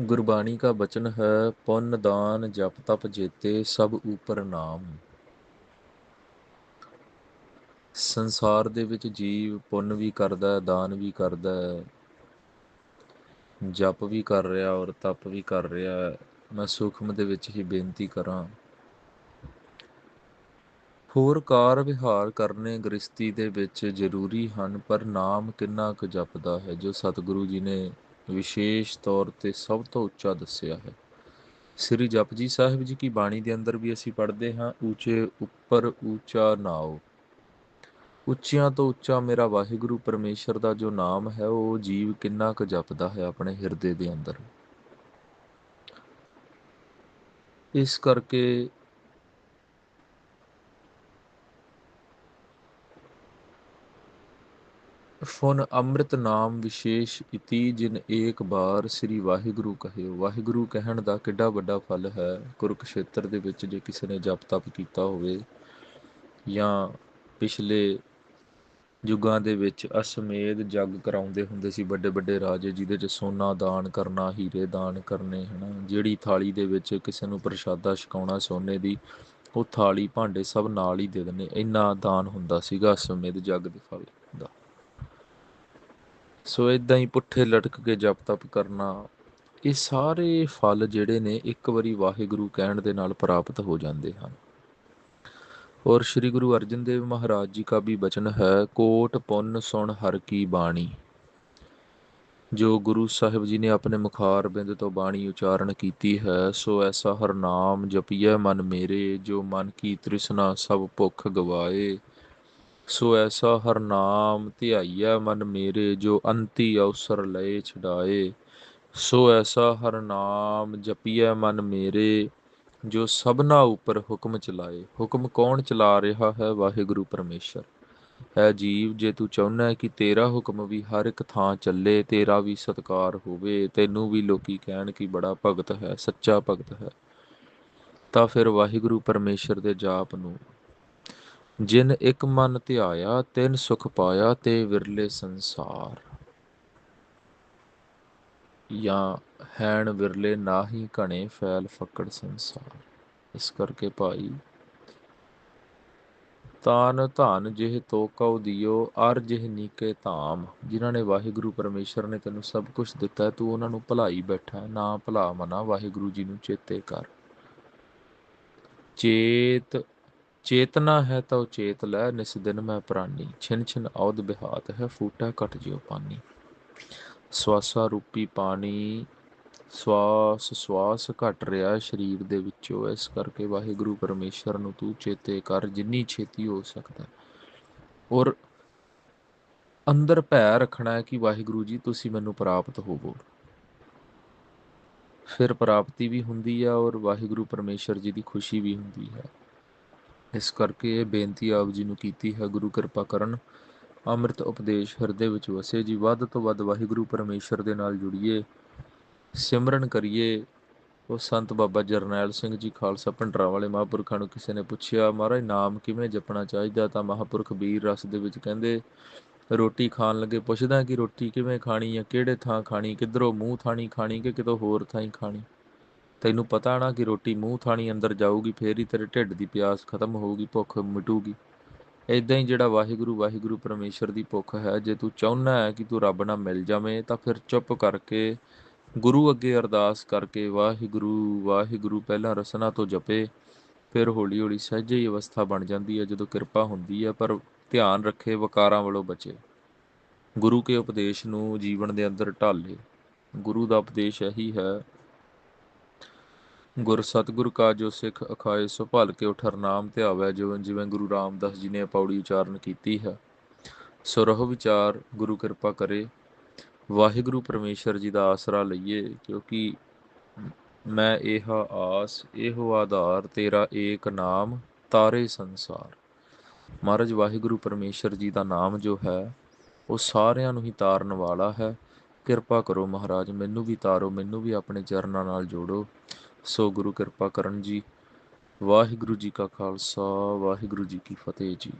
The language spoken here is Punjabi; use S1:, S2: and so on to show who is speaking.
S1: ਗੁਰਬਾਣੀ ਦਾ ਬਚਨ ਹੈ, ਪੁੰਨ ਦਾਨ ਜਪ ਤਪ ਜੇਤੇ ਸਭ ਉਪਰ ਨਾਮ। ਸੰਸਾਰ ਦੇ ਵਿੱਚ ਜੀਵ ਪੁੰਨ ਵੀ ਕਰਦਾ ਹੈ ਦਾਨ ਵੀ ਕਰਦਾ ਹੈ ਜਪ ਵੀ ਕਰ ਰਿਹਾ ਔਰ ਤਪ ਵੀ ਕਰ ਰਿਹਾ। ਮੈਂ ਸੂਖਮ ਦੇ ਵਿੱਚ ਹੀ ਬੇਨਤੀ ਕਰਾਂ। ਹੋਰ ਕਾਰ ਵਿਹਾਰ ਕਰਨੇ ਗ੍ਰਸਤੀ ਦੇ ਵਿੱਚ ਜ਼ਰੂਰੀ ਹਨ, ਪਰ ਨਾਮ ਕਿੰਨਾ ਕੁ ਜਪਦਾ ਹੈ, ਜੋ ਸਤਿਗੁਰੂ ਜੀ ਨੇ ਵਿਸ਼ੇਸ਼ ਤੌਰ ਤੇ ਸਭ ਤੋਂ ਉੱਚਾ ਦੱਸਿਆ ਹੈ। ਸ੍ਰੀ ਜਪਜੀ ਸਾਹਿਬ ਜੀ ਕੀ ਬਾਣੀ ਦੇ ਅੰਦਰ ਵੀ ਅਸੀਂ ਪੜ੍ਹਦੇ ਹਾਂ, ਉੱਚੇ ਉੱਪਰ ਉੱਚਾ ਨਾਉ। ਉੱਚਿਆਂ ਤੋਂ ਉੱਚਾ ਮੇਰਾ ਵਾਹਿਗੁਰੂ ਪਰਮੇਸ਼ਰ ਦਾ ਜੋ ਨਾਮ ਹੈ, ਉਹ ਜੀਵ ਕਿੰਨਾ ਕੁ ਜਪਦਾ ਹੈ ਆਪਣੇ ਹਿਰਦੇ ਦੇ ਅੰਦਰ? ਇਸ ਕਰਕੇ ਫੁਨ ਅੰਮ੍ਰਿਤ ਨਾਮ ਵਿਸ਼ੇਸ਼ ਇਤੀ ਜਿਨ ਏਕ ਬਾਰ ਸ੍ਰੀ ਵਾਹਿਗੁਰੂ ਕਹੇ ਵਾਹਿਗੁਰੂ ਕਹਿਣ ਦਾ ਕਿੱਡਾ ਵੱਡਾ ਫਲ ਹੈ। ਕੁਰਕਸ਼ੇਤਰ ਦੇ ਵਿੱਚ ਜੇ ਕਿਸੇ ਨੇ ਜਪ ਤਪ ਕੀਤਾ ਹੋਵੇ ਜਾਂ ਪਿਛਲੇ ਯੁੱਗਾਂ ਦੇ ਵਿੱਚ ਅਸਮੇਧ ਜੱਗ ਕਰਾਉਂਦੇ ਹੁੰਦੇ ਸੀ ਵੱਡੇ ਵੱਡੇ ਰਾਜੇ, ਜਿਹਦੇ 'ਚ ਸੋਨਾ ਦਾਨ ਕਰਨਾ, ਹੀਰੇ ਦਾਨ ਕਰਨੇ, ਹਨਾ, ਜਿਹੜੀ ਥਾਲੀ ਦੇ ਵਿੱਚ ਕਿਸੇ ਨੂੰ ਪ੍ਰਸ਼ਾਦਾ ਛਕਾਉਣਾ ਸੋਨੇ ਦੀ, ਉਹ ਥਾਲੀ ਭਾਂਡੇ ਸਭ ਨਾਲ ਹੀ ਦੇ ਦਿੰਦੇ। ਇੰਨਾ ਦਾਨ ਹੁੰਦਾ ਸੀਗਾ ਅਸਮੇਧ ਜੱਗ ਦੇ ਫਲ ਦਾ। ਸੋ ਇਦਾਂ ਹੀ ਪੁੱਠੇ ਲਟਕ ਕੇ ਜਪ ਤਪ ਕਰਨਾ, ਇਹ ਸਾਰੇ ਫਲ ਜਿਹੜੇ ਨੇ ਇੱਕ ਵਾਰੀ ਵਾਹਿਗੁਰੂ ਕਹਿਣ ਦੇ ਨਾਲ ਪ੍ਰਾਪਤ ਹੋ ਜਾਂਦੇ ਹਨ। ਔਰ ਸ੍ਰੀ ਗੁਰੂ ਅਰਜਨ ਦੇਵ ਮਹਾਰਾਜ ਜੀ ਕਾ ਵੀ ਬਚਨ ਹੈ, ਕੋਟ ਪੁੰਨ ਸੁਣ ਹਰ ਕੀ ਬਾਣੀ। ਜੋ ਗੁਰੂ ਸਾਹਿਬ ਜੀ ਨੇ ਆਪਣੇ ਮੁਖਾਰ ਬਿੰਦ ਤੋਂ ਬਾਣੀ ਉਚਾਰਨ ਕੀਤੀ ਹੈ, ਸੋ ਐਸਾ ਹਰ ਨਾਮ ਜਪੀਐ ਮਨ ਮੇਰੇ, ਜੋ ਮਨ ਕੀ ਤ੍ਰਿਸ਼ਨਾ ਸਭ ਭੁੱਖ ਗਵਾਏ। ਸੋ ਐਸਾ ਹਰ ਨਾਮ ਧਿਆਈਐ ਮਨ ਮੇਰੇ, ਜੋ ਅੰਤੀ ਅਵਸਰ ਲਏ ਛਡਾਏ। ਸੋ ਐਸਾ ਹਰ ਨਾਮ ਜਪੀਐ ਮਨ ਮੇਰੇ, ਜੋ ਸਭਨਾ ਉੱਪਰ ਹੁਕਮ ਚਲਾਏ। ਹੁਕਮ ਕੌਣ ਚਲਾ ਰਿਹਾ ਹੈ ਵਾਹਿਗੁਰੂ ਪਰਮੇਸ਼ਰ? ਹੈ ਜੀਵ, ਜੇ ਤੂੰ ਚਾਹੁੰਦਾ ਕਿ ਤੇਰਾ ਹੁਕਮ ਵੀ ਹਰ ਇੱਕ ਥਾਂ ਚੱਲੇ, ਤੇਰਾ ਵੀ ਸਤਕਾਰ ਹੋਵੇ, ਤੈਨੂੰ ਵੀ ਲੋਕੀ ਕਹਿਣ ਕਿ ਬੜਾ ਭਗਤ ਹੈ, ਸੱਚਾ ਭਗਤ ਹੈ। ਤਾਂ ਫਿਰ ਵਾਹਿਗੁਰੂ ਪਰਮੇਸ਼ਰ ਦੇ ਜਾਪ ਨੂੰ ਜਿਨ ਇੱਕ ਮਨ ਧਿਆਇਆ, ਤਿੰਨ ਸੁਖ ਪਾਇਆ, ਤੇ ਵਿਰਲੇ ਸੰਸਾਰ। ਜਾਂ ਹੈਣ ਵਿਰਲੇ ਨਾਹੀ ਘਣੇ ਫੈਲ ਫੱਕੜ ਸੰਸਾਰ। ਇਸ ਕਰਕੇ ਭਾਈ, ਤਾਨ ਧਨ ਜਿਹ ਤੋ ਦਿਓ, ਅਰ ਜਿਹ ਨੀਕੇ ਧਾਮ। ਜਿਨ੍ਹਾਂ ਨੇ ਵਾਹਿਗੁਰੂ ਪਰਮੇਸ਼ਰ ਨੇ ਤੈਨੂੰ ਸਭ ਕੁਝ ਦਿੱਤਾ ਤੂੰ ਉਹਨਾਂ ਨੂੰ ਭਲਾਈ ਬੈਠਾ ਨਾ ਭਲਾ ਮਨਾ, ਵਾਹਿਗੁਰੂ ਜੀ ਨੂੰ ਚੇਤੇ ਕਰ। ਚੇਤ ਚੇਤਨਾ ਹੈ ਤਾਂ ਉਹ ਚੇਤ ਲੈ, ਨਿਸ ਦਿਨ ਮੈਂ ਪ੍ਰਾਨੀ। ਛਿਨ ਛਿਨ ਔਦ ਬਿਹਾਤ ਹੈ, ਫੂਟਾ ਕਟ ਜਿਉ ਪਾਨੀ। ਸਵਾਸਾ ਰੂਪੀ ਪਾਣੀ, ਸਵਾਸ ਸਵਾਸ ਘਟ ਰਿਹਾ ਸਰੀਰ ਦੇ ਵਿੱਚੋਂ। ਇਸ ਕਰਕੇ ਵਾਹਿਗੁਰੂ ਪਰਮੇਸ਼ਰ ਨੂੰ ਤੂੰ ਚੇਤੇ ਕਰ, ਜਿੰਨੀ ਛੇਤੀ ਹੋ ਸਕਦਾ ਔਰ ਅੰਦਰ ਭੈ ਰੱਖਣਾ ਹੈ ਕਿ ਵਾਹਿਗੁਰੂ ਜੀ, ਤੁਸੀਂ ਮੈਨੂੰ ਪ੍ਰਾਪਤ ਹੋਵੋ। ਫਿਰ ਪ੍ਰਾਪਤੀ ਵੀ ਹੁੰਦੀ ਹੈ ਔਰ ਵਾਹਿਗੁਰੂ ਪਰਮੇਸ਼ਰ ਜੀ ਦੀ ਖੁਸ਼ੀ ਵੀ ਹੁੰਦੀ ਹੈ। ਇਸ ਕਰਕੇ ਇਹ ਬੇਨਤੀ ਆਪ ਜੀ ਨੂੰ ਕੀਤੀ ਹੈ, ਗੁਰੂ ਕਿਰਪਾ ਕਰਨ। ਅੰਮ੍ਰਿਤ ਉਪਦੇਸ਼ ਹਿਰਦੇ ਵਿੱਚ ਵਸੇ ਜੀ, ਵੱਧ ਤੋਂ ਵੱਧ ਵਾਹਿਗੁਰੂ ਪਰਮੇਸ਼ਰ ਦੇ ਨਾਲ ਜੁੜੀਏ, ਸਿਮਰਨ ਕਰੀਏ। ਉਹ ਸੰਤ ਬਾਬਾ ਜਰਨੈਲ ਸਿੰਘ ਜੀ ਖਾਲਸਾ ਭੰਡਰਾ ਵਾਲੇ ਮਹਾਂਪੁਰਖਾਂ ਨੂੰ ਕਿਸੇ ਨੇ ਪੁੱਛਿਆ, ਮਹਾਰਾਜ, ਨਾਮ ਕਿਵੇਂ ਜਪਣਾ ਚਾਹੀਦਾ? ਤਾਂ ਮਹਾਂਪੁਰਖ ਵੀਰ ਰਸ ਦੇ ਵਿੱਚ ਕਹਿੰਦੇ, ਰੋਟੀ ਖਾਣ ਲੱਗੇ ਪੁੱਛਦਾ ਕਿ ਰੋਟੀ ਕਿਵੇਂ ਖਾਣੀ ਹੈ ਕਿਹੜੇ ਥਾਂ ਖਾਣੀ, ਕਿੱਧਰੋਂ ਮੂੰਹ ਥਾਣੀ ਖਾਣੀ ਕਿ ਕਿਤੋਂ ਹੋਰ ਥਾਂ ਹੀ ਖਾਣੀ? ਤੈਨੂੰ ਪਤਾ ਨਾ ਕਿ ਰੋਟੀ ਮੂੰਹ ਥਾਣੀ ਅੰਦਰ ਜਾਊਗੀ, ਫੇਰ ਹੀ ਤੇਰੇ ਢਿੱਡ ਦੀ ਪਿਆਸ ਖਤਮ ਹੋਊਗੀ, ਭੁੱਖ ਮਿਟੂਗੀ। ਇਦਾਂ ਹੀ ਜਿਹੜਾ ਵਾਹਿਗੁਰੂ ਵਾਹਿਗੁਰੂ ਪਰਮੇਸ਼ਰ ਦੀ ਭੁੱਖ ਹੈ, ਜੇ ਤੂੰ ਚਾਹੁੰਦਾ ਹੈ ਕਿ ਤੂੰ ਰੱਬ ਨਾਲ ਮਿਲ ਜਾਵੇਂ, ਤਾਂ ਫਿਰ ਚੁੱਪ ਕਰਕੇ, ਗੁਰੂ ਅੱਗੇ ਅਰਦਾਸ ਕਰਕੇ ਵਾਹਿਗੁਰੂ ਵਾਹਿਗੁਰੂ ਪਹਿਲਾਂ ਰਸਨਾ ਤੋਂ ਜਪੇ, ਫਿਰ ਹੌਲੀ ਹੌਲੀ ਸਹਿਜੇ ਹੀ ਅਵਸਥਾ ਬਣ ਜਾਂਦੀ ਹੈ, ਜਦੋਂ ਕਿਰਪਾ ਹੁੰਦੀ ਹੈ, ਪਰ ਧਿਆਨ ਰੱਖੇ, ਵਕਾਰਾਂ ਵੱਲੋਂ ਬਚੇ। ਗੁਰੂ ਕੇ ਉਪਦੇਸ਼ ਨੂੰ ਜੀਵਨ ਦੇ ਅੰਦਰ ਢਾਲੇ। ਗੁਰੂ ਦਾ ਉਪਦੇਸ਼ ਇਹੀ ਹੈ ਗੁਰ ਸਤਗੁਰ ਕਾ ਜੋ ਸਿੱਖ ਅਖਾਏ, ਸੋ ਭਲ ਕੇ ਉਠਰ ਨਾਮ ਧਿਆਵੈ ਜਿਵੇਂ ਜਿਵੇਂ ਗੁਰੂ ਰਾਮਦਾਸ ਜੀ ਨੇ ਪੌੜੀ ਉਚਾਰਨ ਕੀਤੀ ਹੈ। ਸੋ ਰਹੋ ਵਿਚਾਰ, ਗੁਰੂ ਕਿਰਪਾ ਕਰੇ। ਵਾਹਿਗੁਰੂ ਪਰਮੇਸ਼ਰ ਜੀ ਦਾ ਆਸਰਾ ਲਈਏ, ਕਿਉਂਕਿ ਮੈਂ ਇਹ ਆਸ ਇਹੋ ਆਧਾਰ, ਤੇਰਾ ਏਕ ਨਾਮ, ਤਾਰੇ ਸੰਸਾਰ। ਮਹਾਰਾਜ, ਵਾਹਿਗੁਰੂ ਪਰਮੇਸ਼ਰ ਜੀ ਦਾ ਨਾਮ ਜੋ ਹੈ, ਉਹ ਸਾਰਿਆਂ ਨੂੰ ਹੀ ਤਾਰਨ ਵਾਲਾ ਹੈ। ਕਿਰਪਾ ਕਰੋ ਮਹਾਰਾਜ, ਮੈਨੂੰ ਵੀ ਤਾਰੋ, ਮੈਨੂੰ ਵੀ ਆਪਣੇ ਚਰਨਾਂ ਨਾਲ ਜੋੜੋ। ਸੋ ਗੁਰੂ ਕਿਰਪਾ ਕਰਨ ਜੀ। ਵਾਹਿਗੁਰੂ ਜੀ ਕਾ ਖਾਲਸਾ ਵਾਹਿਗੁਰੂ ਜੀ ਕੀ ਫਤਿਹ ਜੀ।